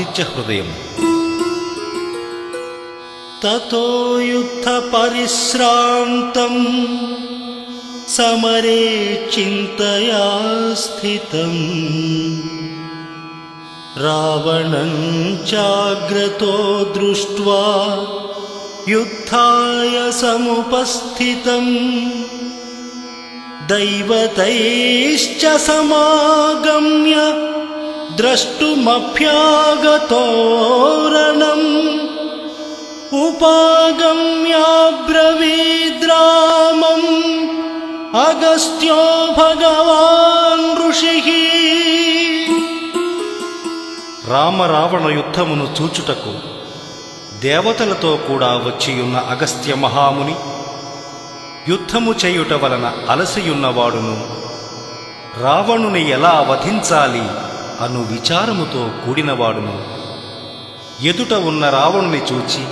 ृदयम् ततो युद्धपरिश्रान्तम् समरे चिन्तया स्थितम्। रावणं चाग्रतो दृष्ट्वा युद्धाय समुपस्थितम्। दैवतैश्च समागम्य द्रष्टुमभ्यागतोरणम् उपागम्याब्रवीद्रामम् अगस्त्यो भगवान् ऋषिः రామ రావణ యుద్ధమును చూచుటకు దేవతలతో కూడా వచ్చియున్న అగస్త్య మహాముని యుద్ధము చేయుట వలన అలసియున్నవాడును రావణుని ఎలా వధించాలి అను విచారముతో కూడినవాడును ఎదుట ఉన్న రావణుని చూచి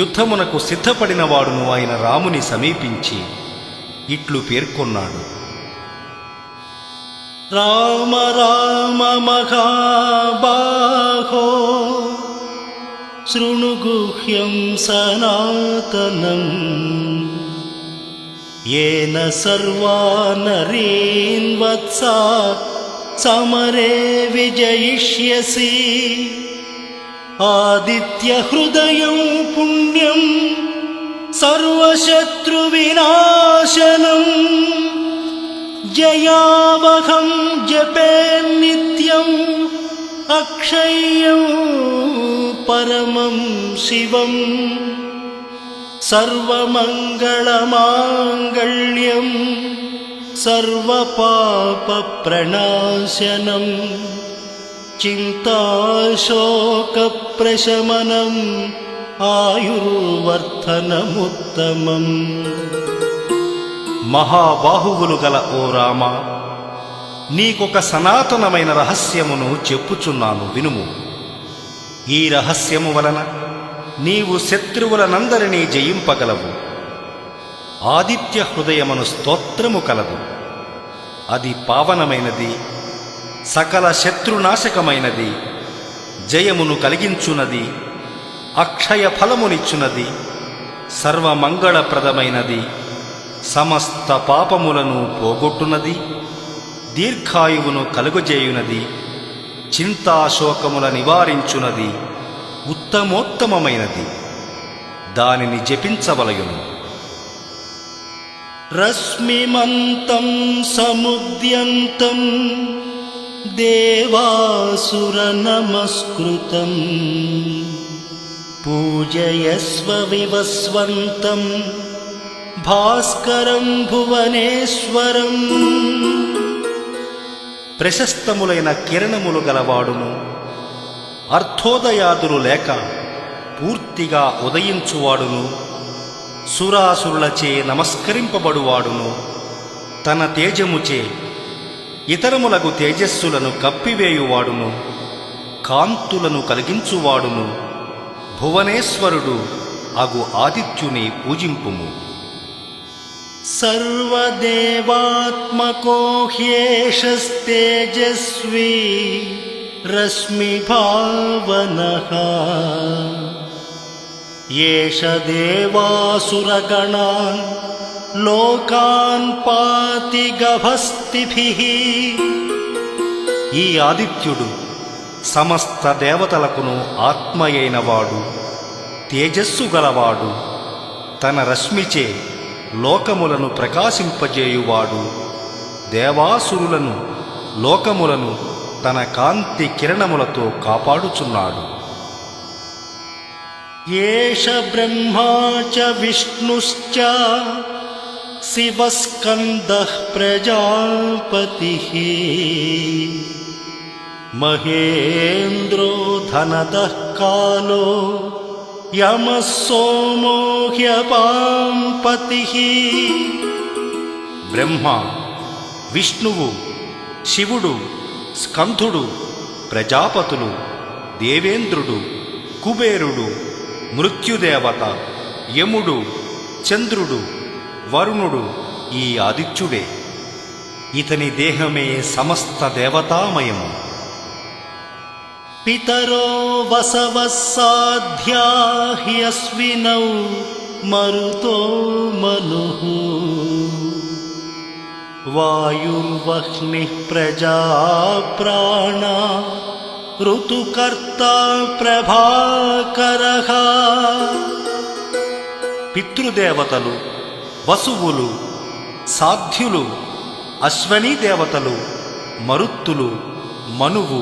యుద్ధమునకు సిద్ధపడినవాడును ఆయన రాముని సమీపించి ఇట్లు పేర్కొన్నాడు राम राम महाबाहो शृणु गुह्यं सनातनम् येन सर्वा नरीन् वत्सा समरे विजयिष्यसि आदित्यहृदयं पुण्यं सर्वशत्रुविनाशनम् जयावहं जपे नित्यम् अक्षय्यं परमं शिवम् सर्वमङ्गलमाङ्गल्यं सर्वपापप्रणाशनम् चिन्ताशोकप्रशमनम् आयुर्वर्धनमुत्तमम् మహాబాహువులు గల ఓ రామ నీకొక సనాతనమైన రహస్యమును చెప్పుచున్నాను వినుము ఈ రహస్యము వలన నీవు శత్రువులనందరినీ జయింపగలవు ఆదిత్య హృదయమును స్తోత్రము కలదు. అది పావనమైనది సకల శత్రునాశకమైనది జయమును కలిగించున్నది అక్షయ ఫలమునిచ్చున్నది సర్వమంగళప్రదమైనది సమస్త పాపములను పోగొట్టునది దీర్ఘాయువును కలుగజేయునది చింతాశోకముల నివారించునది ఉత్తమోత్తమమైనది. దానిని జపించవలయును. रश्मिमन्तं समुद्यन्तं देवासुरनमस्कृतम् पूजयस्व विवस्वन्तं भास्करं भुवनेश्वरम् ప్రశస్తములైన కిరణములు గలవాడును అర్థోదయాదులు లేక పూర్తిగా ఉదయించువాడును సురాసురులచే నమస్కరింపబడువాడును. తన తేజముచే ఇతరములకు తేజస్సులను కప్పివేయువాడును. కాంతులను కలిగించువాడును. భువనేశ్వరుడు అగు ఆదిత్యుని పూజింపుము. సర్వదేవాత్మకోహ్యేషస్తేజస్వీ రశ్మి రశ్మిభావన एष देवासुरगणान् लोकान् पाति गभस्तिभिः ఈ ఆదిత్యుడు సమస్త దేవతలకును ఆత్మయైనవాడు తేజస్సు గలవాడు తన రశ్మిచే లోకములను ప్రకాశింపజేయువాడు దేవాసురులను లోకములను తన కాంతి కిరణములతో కాపాడుచున్నాడు एष ब्रह्मा च विष्णुश्च शिवस्कन्दः प्रजापतिः महेन्द्रो धनदः कालो यमः सोमो ह्यपां पतिः బ్రహ్మ విష్ణువు శివుడు స్కంధుడు ప్రజాపతులు దేవేంద్రుడు కుబేరుడు మృత్యుదేవత యముడు చంద్రుడు వరుణుడు ఈ ఆదిత్యుడే. ఇతని దేహమే సమస్త దేవతామయము. పితరో వసవ సాధ్యా మరుతో మను. వాయుర్వహ్ని ప్రజా ప్రాణ ఋతుకర్తా ప్రభాకరः పితృదేవతలు వసువులు సాధ్యులు అశ్వనీ దేవతలు మరుత్తులు మనువు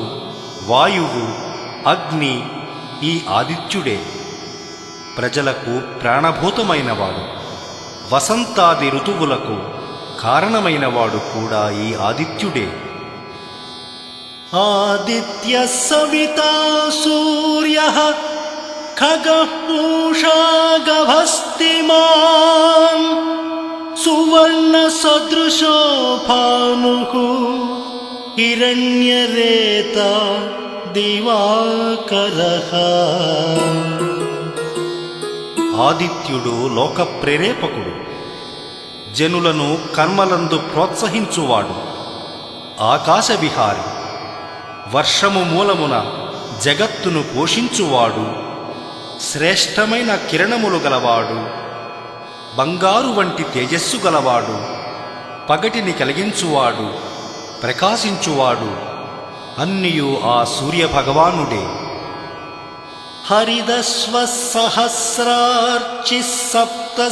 వాయువు అగ్ని ఈ ఆదిత్యుడే. ప్రజలకు ప్రాణభూతమైనవాడు వసంతాది ఋతువులకు కారణమైనవాడు కూడా ఈ ఆదిత్యుడే. ఆదిత్య సవితా సూర్య ఖగః పూషా గభస్తిమాన్ సువర్ణ సదృశో భానుః హిరణ్యరేత దివాకరః ఆదిత్యుడు లోక ప్రేరేపకుడు జనులను కర్మలందు ప్రోత్సహించువాడు ఆకాశ విహారి. వర్షము మూలమున జగత్తును పోషించువాడు. శ్రేష్టమైన కిరణములు గలవాడు. బంగారు వంటి తేజస్సు గలవాడు. పగటిని కలిగించువాడు. ప్రకాశించువాడు. అన్నియు ఆ సూర్యభగవానుడే. హరిదస్వ సహస్రార్చి సప్త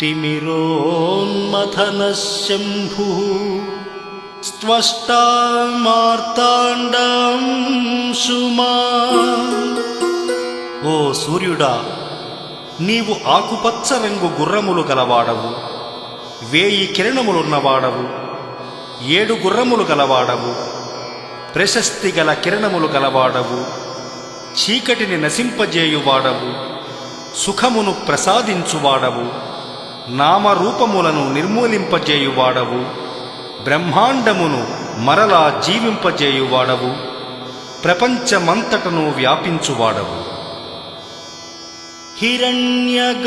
సప్తిర్మరీచిమాన్ తిమిరోన్మథన శంభు స్త్వష్టా సుమా ఓ సూర్యుడా నీవు ఆకుపచ్చ రంగు గుర్రములు గలవాడవు వేయి కిరణములున్నవాడవు ఏడు గుర్రములు గలవాడవు ప్రశస్తి గల కిరణములు గలవాడవు చీకటిని నశింపజేయువాడవు సుఖమును ప్రసాదించువాడవు. నామరూపములను నిర్మూలింపజేయువాడవు. బ్రహ్మాండమును మరలా జీవింపజేయువాడవు. ప్రపంచమంతటను వ్యాపించువాడవు. హిరణ్యగర్భశిశిరస్తపనో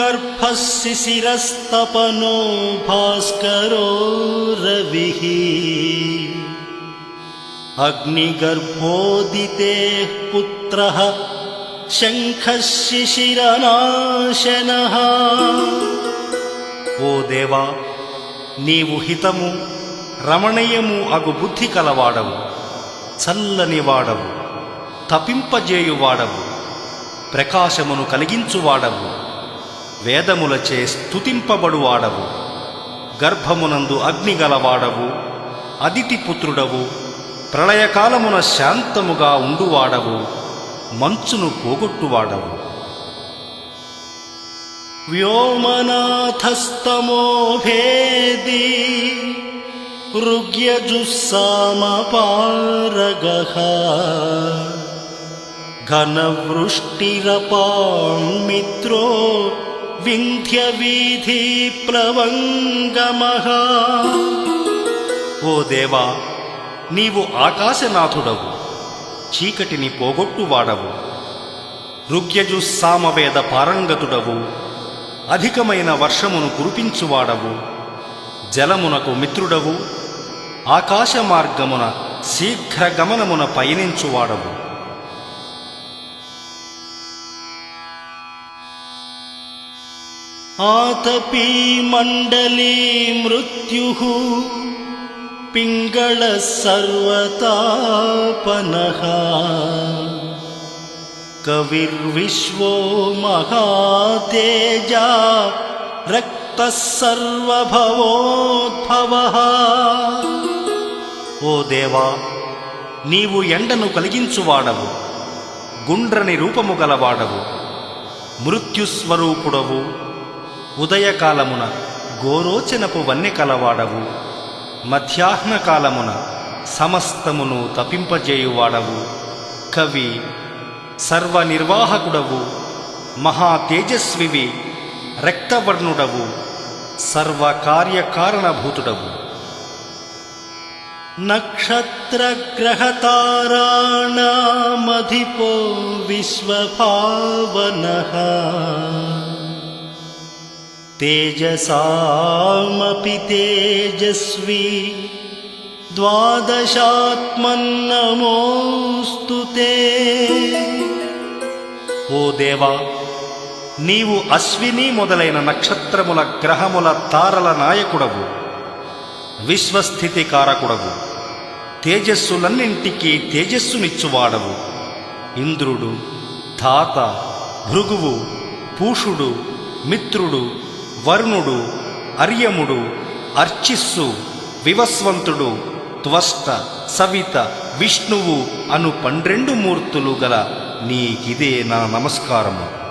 భాస్కరో రవి. అగ్నిగర్భోదితే పుత్రः శంఖः ఓ దేవా నీవు హితము రమణీయము అగు బుద్ధి కలవాడవు చల్లని వాడవు తపింపజేయువాడవు ప్రకాశమును కలిగించువాడవు వేదములచే స్థుతింపబడువాడవు గర్భమునందు అగ్ని గలవాడవు అదితి పుత్రుడవు ప్రళయకాలమున శాంతముగా ఉండువాడవు మంచును పోగొట్టువాడవు. వ్యోమనాథస్తమో భేది ऋग्यजुस्सामपारगः घनवृष्टिरपां मित्रो వింధ్యవీధిప్లవంగమః ఓ దేవా నీవు ఆకాశనాథుడవు చీకటిని పోగొట్టువాడవు ఋగ్యజు సామవేద పారంగతుడవు అధికమైన వర్షమును కురిపించువాడవు జలమునకు మిత్రుడవు ఆకాశ మార్గమున శీఘ్ర గమనమున పయనించువాడవు. ఆతపీ మండలీ మృత్యు పింగళ సర్వతాపనః. కవిర్విశ్వో మహాతేజా రక్త సర్వభవోద్భవ ఓ దేవా నీవు ఎండను కలిగించువాడవు గుండ్రని రూపము గలవాడవు మృత్యుస్వరూపుడవు ఉదయకాలమున గోరోచనపు వన్నె కలవాడవు మధ్యాహ్న కాలమున సమస్తమును తపింపజేయువాడవు. కవి ಸರ್ವನಿರ್ವಾಹಕುಡವು सर्वनिर्वाहगुडवु महातेजस्विभि रक्तवर्णुडवु सर्वकार्यकारणभूतुडवु नक्षत्रग्रहताराणामधिपो विश्वपावनः तेजसामपि तेजस्वी ద్వాదశాత్మన్నమోస్తు ఓ దేవా నీవు అశ్విని మొదలైన నక్షత్రముల గ్రహముల తారల నాయకుడవు విశ్వస్థితి కారకుడవు తేజస్సులన్నింటికీ తేజస్సునిచ్చువాడవు ఇంద్రుడు ధాత భృగువు పూషుడు మిత్రుడు వరుణుడు అర్యముడు అర్చిస్సు వివస్వంతుడు ತ್ವಷ್ಟ ಸವಿತ ವಿಷ್ಣುವು ಅನು ಪನ್ನೆಂಡು ಮೂರ್ತುಲು ಗಲ ನೀಗಿದೇ ನಾ ನಮಸ್ಕಾರಮು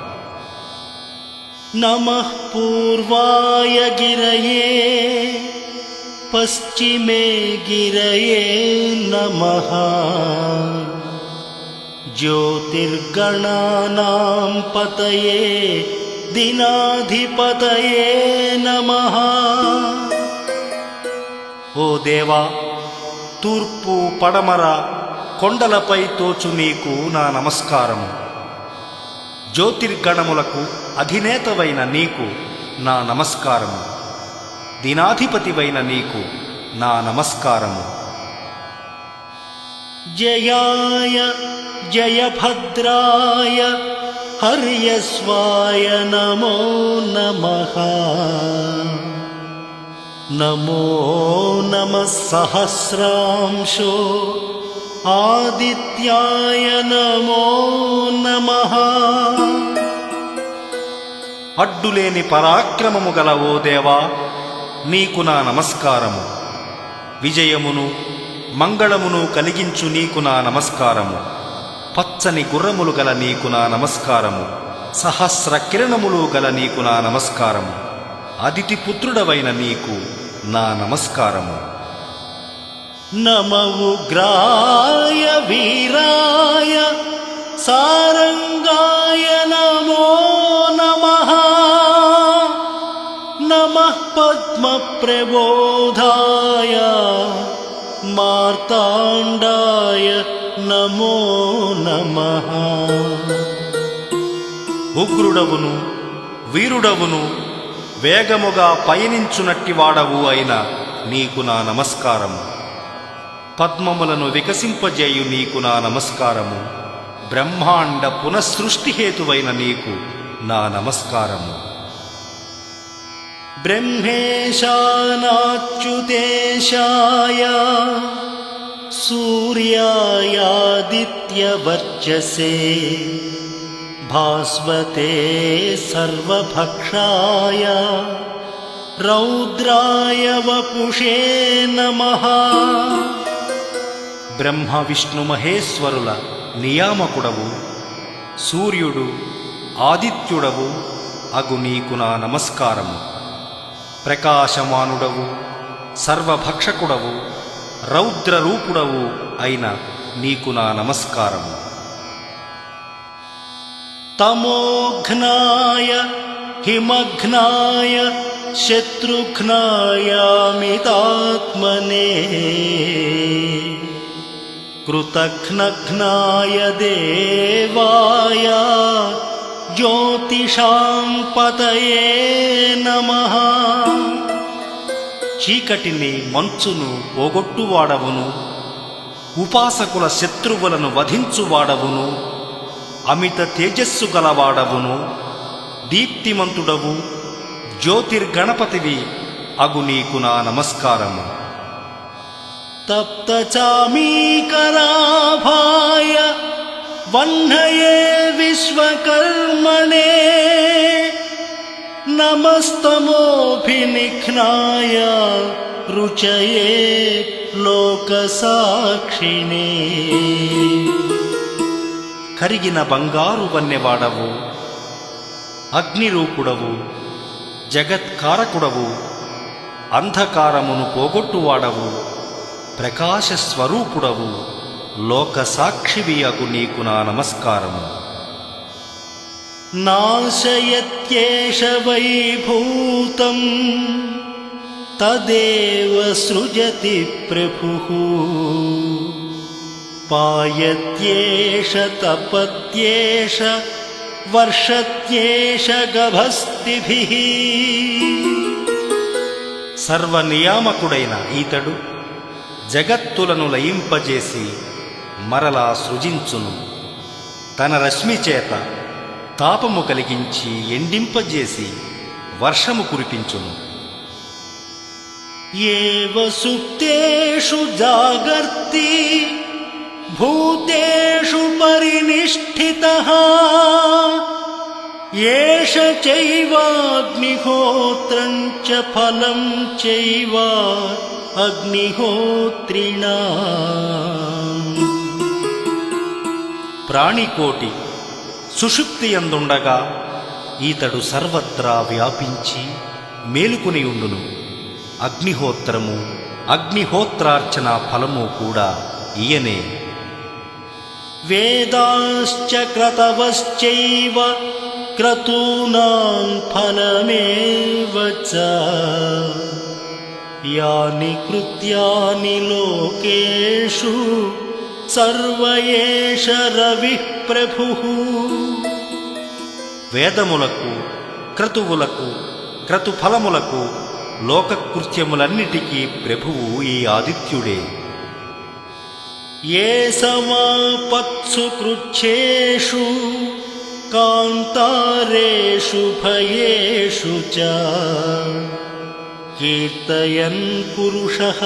ನಮಃ ಪೂರ್ವಾಯ ಗಿರಯೇ ಪಶ್ಚಿಮೆ ಗಿರಯೇ ನಮಃ. ಜ್ಯೋತಿರ್ಗಣಾನಾಂ ಪತಯೇ ದಿನಾಧಿಪತಯೇ ನಮಃ. ಓ ದೇವಾ తూర్పు పడమర కొండలపై తోచు నీకు నా నమస్కారము. జ్యోతిర్గణములకు అధినేతవైన నీకు నా నమస్కారము. దినాధిపతివైన నీకు నా నమస్కారము. జయాయ జయభద్రాయ హర్యస్వాయ నమో నమ. नमो नमः सहस्रांशो आदित्याय नमो नमः అడ్డులేని పరాక్రమము గల ఓ దేవా నీకు నా నమస్కారము విజయమును మంగళమును కలిగించు నీకు నా నమస్కారము పచ్చని గుర్రములు గల నీకు నా నమస్కారము సహస్ర కిరణములు గల నీకు నా నమస్కారము అదితి పుత్రుడవైన నీకు నా నమస్కారము. నమవుగ్రాయ వీరాయ సారంగాయ నమో నమ. నమ పద్మ ప్రబోధాయ మార్తాండాయ నమో నమ. ఉగ్రుడవును వీరుడవును వేగముగా పయనించునట్టి వాడవు అయిన నీకు నా నమస్కారము. పద్మములను వికసింపజేయు నీకు నా నమస్కారము. బ్రహ్మాండ పునఃసృష్టి హేతువైన నీకు నా నమస్కారము. బ్రహ్మేశానాచ్యుతేశాయ సూర్యాయాదిత్యవర్చసే भास्वते सर्वभक्षाय रौद्राय वपुषे नमः బ్రహ్మ విష్ణు మహేశ్వరుల నియామకుడవు సూర్యుడు ఆదిత్యుడవు అగు నీకు నా నమస్కారము ప్రకాశమానుడవు సర్వభక్షకుడవు రౌద్రరూపుడవు అయిన నీకు నా నమస్కారము तमोघ्नाय हिमघ्नाय शत्रुघ्नायामितात्मने कृतघ्नघ्नाय देवाय ज्योतिषां पतये नमः చీకటిని మంచును పోగొట్టువాడవును ఉపాసకుల శత్రువులను వధించువాడవును అమిత తేజస్సు గలవాడవును దీప్తిమంతుడవు జ్యోతిర్గణపతివి అగు నీకు నా నమస్కారము तप्तचामीकराभाय वह्नये विश्वकर्मणे नमस्तमोऽभिनिघ्नाय रुचये लोकसाक्षिणे కరిగిన బంగారు వన్నెవాడవు. అగ్నిరూపుడవు. జగత్కారకుడవు. అంధకారమును పోగొట్టువాడవు. ప్రకాశస్వరూపుడవు. లోక సాక్షివియకు నీకు నా నమస్కారము. నాశయత్యేష వైభూతం తదేవ సృజతి ప్రభు. पायत्येष तपत्येष वर्षत्येष गभस्तिभिः సర్వనియామకుడైన ఈతడు జగత్తులను లయింపజేసి మరలా సృజించును తన రశ్మి చేత తాపము కలిగించి ఎండింపజేసి వర్షము కురిపించును एव सुप्तेषु जागर्ति भूतेषु परिनिष्ठितः एष चैवाग्निहोत्रम् च फलम् चैव अग्निहोत्रिणाम् ప్రాణికోటి సుషుప్తియందుండగా ఈతడు సర్వత్రా వ్యాపించి మేలుకుని ఉండును అగ్నిహోత్రము అగ్నిహోత్రార్చన ఫలము కూడా ఈయనే वेदाश्च क्रतवश्चैव क्रतूनां फलमेव च यानि कृत्यानि लोकेषु सर्व एष रविः प्रभुः వేదములకు క్రతువులకు క్రతుఫలములకు లోకకృత్యములన్నిటికీ ప్రభువు ఈ ఆదిత్యుడే ये समापत्सु कृच्छेषु कान्तारेषु भयेषु च कीर्तयन् पुरुषः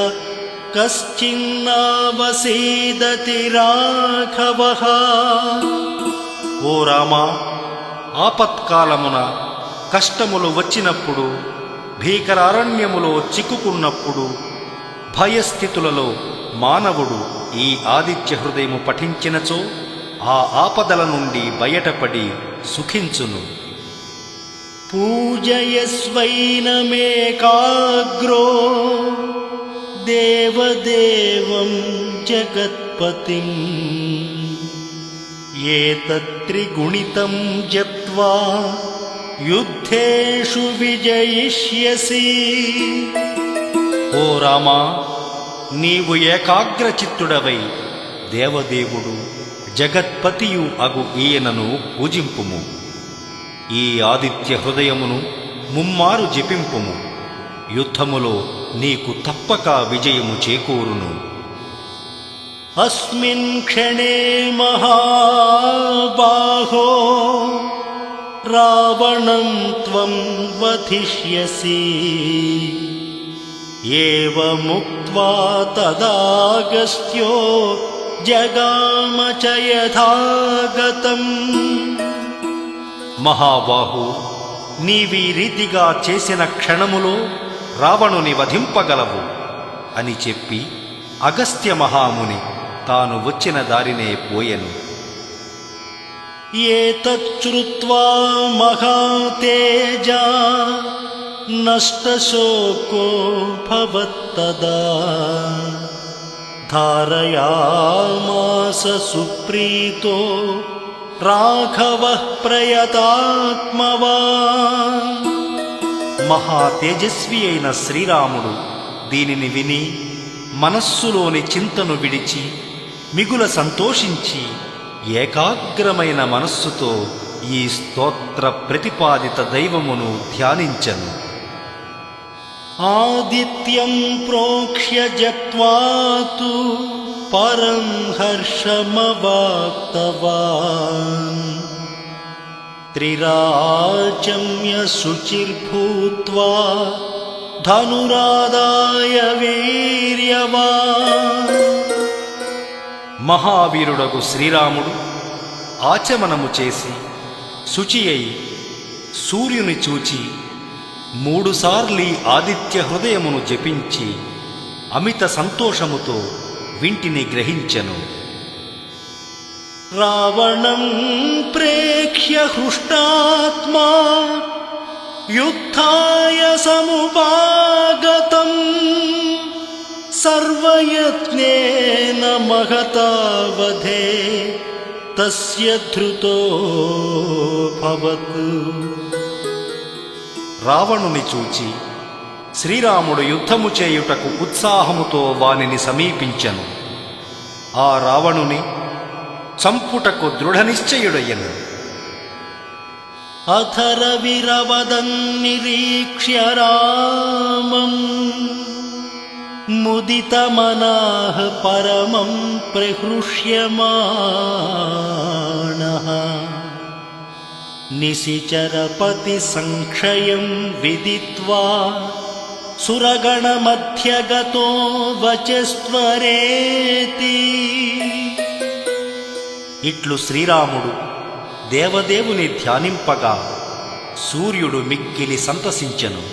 कश्चिन्नावसीदति राघवः ఓ రామా ఆపత్కాలమున కష్టములు వచ్చినప్పుడు భీకరారణ్యములో చిక్కుకున్నప్పుడు భయస్థితులలో మానవుడు ఈ ఆదిత్య హృదయము పఠించినచో ఆ ఆపదల నుండి బయటపడి సుఖించును. పూజయస్వైనమేకాగ్రో దేవదేవం జగత్పతిం. ఏతత్రిగుణితం జత్వా యుద్ధేషు విజయిష్యసి. ఓ రామా నీవు ఏకాగ్రచిత్తుడవై దేవదేవుడు జగత్పతియు అగు ఈయనను పూజింపుము. ఈ ఆదిత్య హృదయమును ముమ్మారు జపింపుము. యుద్ధములో నీకు తప్పక విజయము చేకూరును. అస్మిన్ క్షణే మహాబాహో రావణం త్వం వధిష్యసి. एवमुक्त्वा तदागस्त्यो जगाम च यथागतम् మహాబాహు నీవీ రీతిగా చేసిన క్షణములో రావణుని వధింపగలవు అని చెప్పి అగస్త్య మహాముని తాను వచ్చిన దారినే పోయెను एतच्छ्रुत्वा महातेजा नष्टशोको भवत्तदा धारयामास सुप्रीतो राघवः प्रयतात्मवान् మహా తేజస్వి అయిన శ్రీరాముడు దీనిని విని మనస్సులోని చింతను విడిచి మిగుల సంతోషించి ఏకాగ్రమైన మనస్సుతో ఈ స్తోత్ర ప్రతిపాదిత దైవమును ధ్యానించను आदित्यं प्रोक्ष्य जप्त्वा तु परं हर्षमवाप्तवान् त्रिराचम्य शुचिर्भूत्वा धनुरादाय वीर्यवान् మహావీరుడగు శ్రీరాముడు ఆచమనము చేసి శుచి అయి సూర్యుని చూచి మూడుసార్లీ ఆదిత్య హృదయమును జపించి అమిత సంతోషముతో వింటిని గ్రహించెను. రావణం ప్రేక్ష్య హృష్టాత్మా యుద్ధాయ సముపాగతం సర్వయత్న మహతావధే తస్య ధృతో భవత్. రావణుని చూచి శ్రీరాముడు యుద్ధము చేయుటకు ఉత్సాహముతో వానిని సమీపించను. ఆ రావణుని చంపుటకు దృఢనిశ్చయుడయ్యను. అథరవిరవదన్నిరీక్ష్య రామం ముదితమనాహ పరమం ప్రహృష్యమాణ. प्रहृष्यमाणः निशिचरपतिसङ्क्षयं विदित्वा सुरगणमध्यगतो वचस्त्वरेति ఇట్లు శ్రీరాముడు దేవదేవుని ధ్యానింపగా సూర్యుడు మిక్కిలి సంతసించెను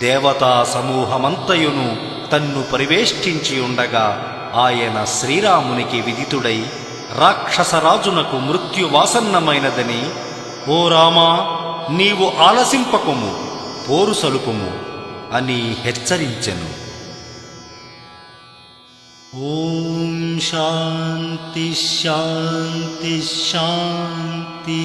దేవతా సమూహమంతయును తన్ను పరివేష్టించి ఉండగా ఆయన శ్రీరామునికి విదితుడై రాక్షసరాజునకు మృత్యువాసన్నమైనదని ఓ రామా నీవు ఆలసింపకము పోరు సలుపము అని హెచ్చరించెను. ఓం శాంతి శాంతి శాంతి.